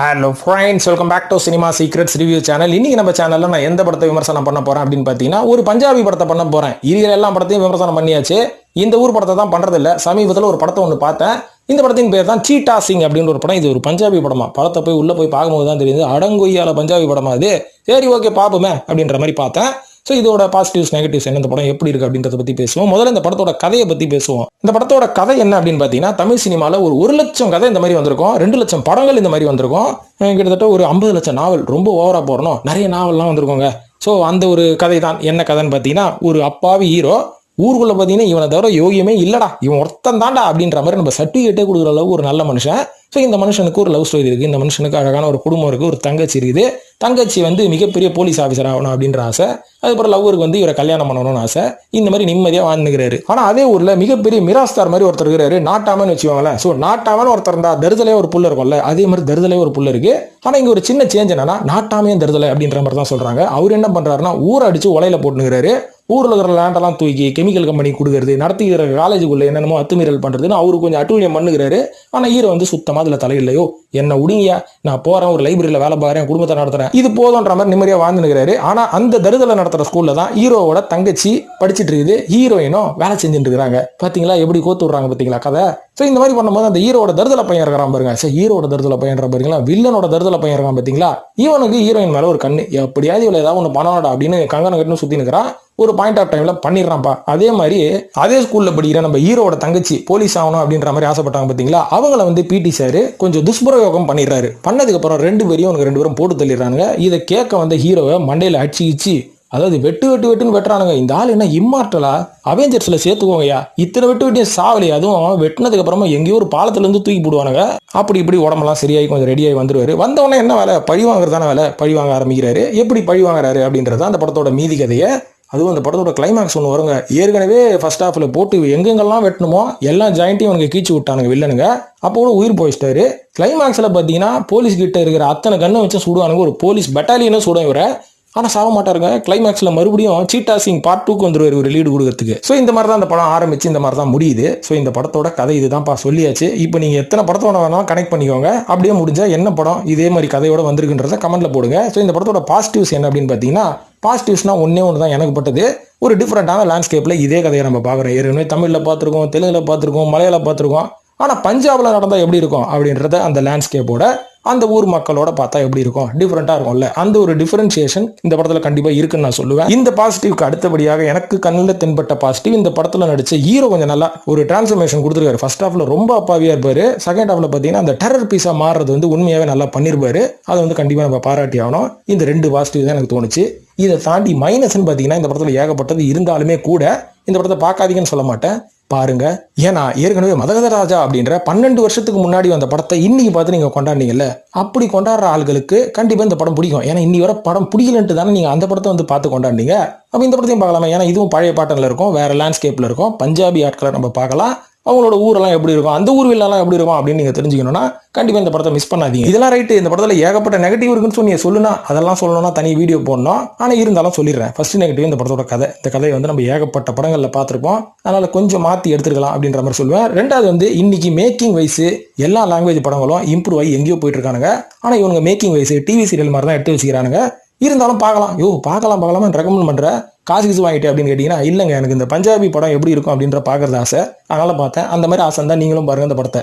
Hello friends welcome back to cinema secrets review channel இன்றைக்கி நம்ம சேனலில் நான் எந்த படத்தை விமர்சனம் பண்ண போகிறேன் அப்படின்னு பார்த்தீங்கன்னா ஒரு பஞ்சாபி படத்தை பண்ண போகிறேன் இருக்கிற எல்லா படத்தையும் விமர்சனம் பண்ணியாச்சு. இந்த ஊர் படத்தை தான் பண்ணுறதில்ல சமீபத்தில் ஒரு படத்தை ஒன்று பார்த்தேன். இந்த படத்தின் பேர் தான் சீட்டா சிங் அப்படின்னு ஒரு படம். இது ஒரு பஞ்சாபி படமா? படத்தை போய் உள்ளே போய் பார்க்கும்போது தான் தெரியுது. அடங்கொய்யால பஞ்சாபி படமா அது? சரி ஓகே பார்ப்போமே அப்படின்ற மாதிரி பார்த்தேன். ஸோ இதோட பாசிட்டிவ்ஸ் நெகட்டிவ்ஸ் என்ன இந்த படம் எப்படி இருக்கு அப்படின்றத பத்தி பேசுவோம். முதல்ல இந்த படத்தோட கதையை பத்தி பேசுவோம். இந்த படத்தோட கதை என்ன அப்படின்னு பார்த்தீங்கன்னா தமிழ் சினிமாவில் ஒரு ஒரு லட்சம் கதை இந்த மாதிரி வந்திருக்கும். ரெண்டு லட்சம் படங்கள் இந்த மாதிரி வந்திருக்கும். கிட்டத்தட்ட ஒரு ஐம்பது லட்சம் நாவல் ரொம்ப ஓவரா போடணும். நிறைய நாவல்லாம் வந்திருக்கோங்க. ஸோ அந்த ஒரு கதை தான் என்ன கதைன்னு பார்த்தீங்கன்னா ஒரு அப்பாவி ஹீரோ ஊருக்குள்ள பார்த்தீங்கன்னா இவனை தவிர யோகியமே இல்லடா. இவன் ஒருத்தன் தாண்டா அப்படின்ற மாதிரி நம்ம சர்டிஃபிகேட்டே கொடுக்குற அளவுக்கு ஒரு நல்ல மனுஷன். ஸோ இந்த மனுஷனுக்கு ஒரு லவ் ஸ்டோரி இருக்குது இந்த மனுஷனுக்கு அழகான ஒரு குடும்பம் இருக்குது ஒரு தங்கச்சி இருக்குது. தங்கச்சி வந்து மிகப்பெரிய போலீஸ் ஆஃபீஸர் ஆகணும் அப்படின்ற ஆசை. அதுக்கப்புறம் லவ்வருக்கு வந்து இவரை கல்யாணம் பண்ணணும்னு ஆசை. இந்த மாதிரி நிம்மதியாக வாழ்ந்துக்கிறாரு. ஆனால் அதே ஊரில் மிகப்பெரிய மிராஸ்தார் மாதிரி ஒருத்தர் இருக்கிறாரு. நாட்டாமன்னு வச்சுக்கோங்களேன். ஸோ நாட்டாமன் ஒருத்தர் இருந்தால் தருதலே ஒரு புள்ள இருக்கும்ல. அதே மாதிரி தருதலே ஒரு புள்ள இருக்குது ஆனால் இங்கே ஒரு சின்ன சேஞ்ச் என்னன்னா நாட்டாமையும் தருதலை அப்படின்ற மாதிரி தான் சொல்கிறாங்க அவர் என்ன பண்ணுறாருன்னா ஊரை அடிச்சு உலையில போட்டுனுக்கிறாரு. ஊரில் இருக்கிற லேண்டெல்லாம் தூக்கி கெமிக்கல் கம்பெனி கொடுக்குறது நடத்துகிற காலேஜுக்குள்ளே என்னென்னமோ அத்துமீறல் பண்ணுறதுன்னு அவரு கொஞ்சம் அட்டூழியம் பண்ணுகிறாரு. ஆனால் ஹீரோ வந்து சுத்தமாக அதில் தலையில்லையோ என்ன உடுங்கியா நான் போகிறேன் ஒரு லைப்ரரியில் வேலை பார்க்குறேன் குடும்பத்தை நடத்துகிறேன் இது போதுன்ற மாதிரி நிம்மதியாக வாழ்ந்துருக்கிறாரு ஆனால் அந்த தருதலை நடத்துகிற ஸ்கூலில் தான் ஹீரோவோட தங்கச்சி படிச்சுட்டு இருக்குது. ஹீரோயினும் வேலை செஞ்சுட்டு இருக்கிறாங்க. பார்த்தீங்களா எப்படி கோத்து விட்றாங்க பார்த்தீங்களா கதை. ஸோ இந்த மாதிரி பண்ணும்போது அந்த ஹீரோட தருதலை பையன் இருக்கிறான் பாருங்க. சரி ஹீரோட தருதலை பையன் பாருங்களா? வில்லனோட தருதலை பையன் இருக்கான் பார்த்தீங்களா இவனுக்கு ஹீரோயின் மேலே ஒரு கண்ணு. எப்படியாவது இவ்வளோ ஏதாவது ஒன்று பண்ணணும்டா அப்படின்னு கங்கன கட்டுன்னு சுற்றி நிற்கிறான் ஒரு பாயிண்ட் ஆஃப் டைம்ல பண்ணிடுறான்ப்பா. அதே மாதிரி அதே ஸ்கூல்ல படிக்கிற நம்ம ஹீரோட தங்கச்சி போலீஸ் ஆகணும் அப்படின்ற மாதிரி ஆசைப்பட்டாங்க பாத்தீங்களா அவங்கள வந்து பிடி சார் கொஞ்சம் துஷ்பிரயோகம் பண்ணிடுறாரு. பண்ணதுக்கு அப்புறம் ரெண்டு பேரையும் அவனுக்கு ரெண்டு பேரும் போட்டு தள்ளிடுறாங்க இதை கேட்க வந்த ஹீரோவை மண்டையில அடிச்சு அதாவது வெட்டு வெட்டு வெட்டுன்னு வெட்டுறானுங்க. இந்த ஆள் என்ன இம்மார்ட்டலா அவெஞ்சர்ஸில் சேர்த்துக்கோங்கய்யா. இத்தனை வெட்டு வெட்டியும் சாவலி. அதுவும் வெட்டினதுக்கு அப்புறமா எங்கேயோ ஒரு பாலத்துல இருந்து தூக்கி போடுவானுங்க. அப்படி இப்படி உடம்பெல்லாம் சரியாகி கொஞ்சம் ரெடியாகி வந்துருவாரு. வந்தவொடனே என்ன வேலை? பழி வாங்குறதான வேலை? பழி வாங்க ஆரம்பிக்கிறாரு. எப்படி பழி வாங்குறாரு அப்படின்றது அந்த படத்தோட மீதி கதையை அதுவும் அந்த படத்தோட கிளைமாக்ஸ் ஒன்று வருங்க. ஏற்கனவே ஃபர்ஸ்ட் ஹாஃபில் போட்டு எங்கெங்கெல்லாம் வெட்டணுமோ எல்லா ஜாயிண்ட்டையும் அவனுக்கு கீச்சு விட்டானுங்க வில்லனுங்க அப்போ கூட உயிர் போயிச்சிட்டாரு கிளைமாக்ஸில் பார்த்தீங்கன்னா போலீஸ் கிட்ட இருக்கிற அத்தனை கண்ணை வச்சு சுடுவானுங்க. ஒரு போலீஸ் பெட்டாலியனும் சுடும் இவரை. ஆனால் சாக மாட்டாருங்க. கிளைமேக்ஸில் மறுபடியும் சீட்டா சிங் பார்ட் டூக்கு வந்துருவார் ஒரு லீடு கொடுக்கறதுக்கு. ஸோ இந்த மாதிரி தான் அந்த படம் ஆரம்பிச்சு இந்த மாதிரி தான் முடியுது. ஸோ இந்த படத்தோட கதை இதுதான்ப்பா சொல்லியாச்சு. இப்போ நீங்கள் எத்தனை படத்தோட வேணாலும் கனெக்ட் பண்ணிக்கோங்க. அப்படியே முடிஞ்சால் என்ன படம் இதே மாதிரி கதையோட வந்திருக்குன்றத கமெண்ட்ல போடுங்க. ஸோ இந்த படத்தோட பாசிட்டிவ்ஸ் என்ன அப்படின்னு பார்த்தீங்கன்னா பாசிட்டிவ்ஸ்னால் ஒன்றே ஒன்று தான் எனக்கு பட்டது ஒரு டிஃப்ரெண்ட்டான லேண்ட்ஸ்கேப்பில் இதே கதையை நம்ம பார்க்குறோம். ஏற்கனவே தமிழில் பார்த்துருக்கோம் தெலுங்கில் பார்த்துருக்கோம் மலையாள பார்த்துருக்கோம். ஆனால் பஞ்சாபில் நடந்தால் எப்படி இருக்கும் அப்படின்றத அந்த லேண்ட்ஸ்கேப்போட அந்த ஊர் மக்களோட பார்த்தா எப்படி இருக்கும்? டிஃப்ரெண்ட்டாக இருக்கும்ல. அந்த ஒரு டிஃபரன்சியேஷன் இந்த படத்தில் கண்டிப்பாக இருக்குன்னு நான் சொல்லுவேன். இந்த பாசிட்டிவ்க்கு அடுத்தபடியாக எனக்கு கண்ணில் தென்பட்ட பாசிட்டிவ் இந்த படத்தில் நடிச்ச ஹீரோ கொஞ்சம் நல்லா ஒரு டிரான்ஸ்ஃபர்மேஷன் கொடுத்துருக்காரு. ஃபர்ஸ்ட் ஹாஃப்ல ரொம்ப அப்பாவியாக இருப்பார். செகண்ட் ஹாஃப்ல பார்த்தீங்கன்னா அந்த டெரர் பீஸாக மாறுறது வந்து உண்மையாகவே நல்லா பண்ணியிருப்பாரு அதை வந்து கண்டிப்பாக நம்ம பாராட்டி ஆகணும். இந்த ரெண்டு பாசிட்டிவ் தான் எனக்கு தோணுச்சு. இதை தாண்டி மைனஸ்ன்னு பார்த்தீங்கன்னா இந்த படத்தில் ஏகப்பட்டது இருந்தாலுமே கூட இந்த படத்தை பார்க்காதீங்கன்னு சொல்ல மாட்டேன். பாருங்க. ஏன்னா ஏற்கனவே மதகத ராஜா அப்படின்ற பன்னெண்டு வருஷத்துக்கு முன்னாடி வந்த படத்தை இன்னைக்கு பார்த்து நீங்க கொண்டாடினீங்கல்ல அப்படி கொண்டாடுற ஆள்களுக்கு கண்டிப்பா இந்த படம் பிடிக்கும். ஏன்னா இன்னி வர படம் பிடிக்கலன்ட்டு தானே நீங்க அந்த படத்தை வந்து பார்த்து கொண்டாடினீங்க. அப்ப இந்த படத்தையும் பார்க்கலாமா? ஏன்னா இதுவும் பழைய பாட்டன்ல இருக்கும் வேற லேண்ட்ஸ்கேப்ல இருக்கும். பஞ்சாபி ஆட்களை நம்ம பார்க்கலாம். அவங்களோட ஊரெல்லாம் எப்படி இருக்கும்? அந்த ஊர் வில்லாம் எப்படி இருக்கும் அப்படின்னு நீங்க தெரிஞ்சுக்கணும்னா கண்டிப்பா இந்த படத்தை மிஸ் பண்ணாதீங்க. இதெல்லாம் ரைட்டு இந்த படத்துல ஏகப்பட்ட நெகட்டிவ் இருக்குன்னு சொல்லி சொல்லுனா அதெல்லாம் சொல்லணும்னா தனி வீடியோ போடணும். ஆனா இருந்தாலும் சொல்லிடுறேன். ஃபர்ஸ்ட் நெகட்டிவ் இந்த படத்தோட கதை. இந்த கதையை வந்து நம்ம ஏகப்பட்ட படங்கள்ல பார்த்துருப்போம். அதனால கொஞ்சம் மாத்தி எடுத்துருக்கலாம் அப்படின்ற மாதிரி சொல்லுவேன். ரெண்டாவது வந்து இன்னைக்கு மேக்கிங் வைஸ் எல்லா லாங்குவேஜ் படங்களும் இம்ப்ரூவ் ஆகி எங்கேயோ போயிட்டு இருக்கானுங்க ஆனா இவங்க மேக்கிங் வைஸ் டிவி சீரியல் மாதிரி தான் எடுத்து வச்சுக்கிறானுங்க. இருந்தாலும் பார்க்கலாம். யோ பார்க்கலாம் பார்க்கலாமா ரெக்கமெண்ட் பண்ற காசு கிசு வாங்கிட்டு அப்படின்னு கேட்டிங்கன்னா இல்லைங்க எனக்கு இந்த பஞ்சாபி படம் எப்படி இருக்கும் அப்படின்ற பார்க்கறது ஆசை. அதனால் பார்த்தேன். அந்த மாதிரி ஆசை தான் நீங்களும் பாருங்க இந்த படத்தை.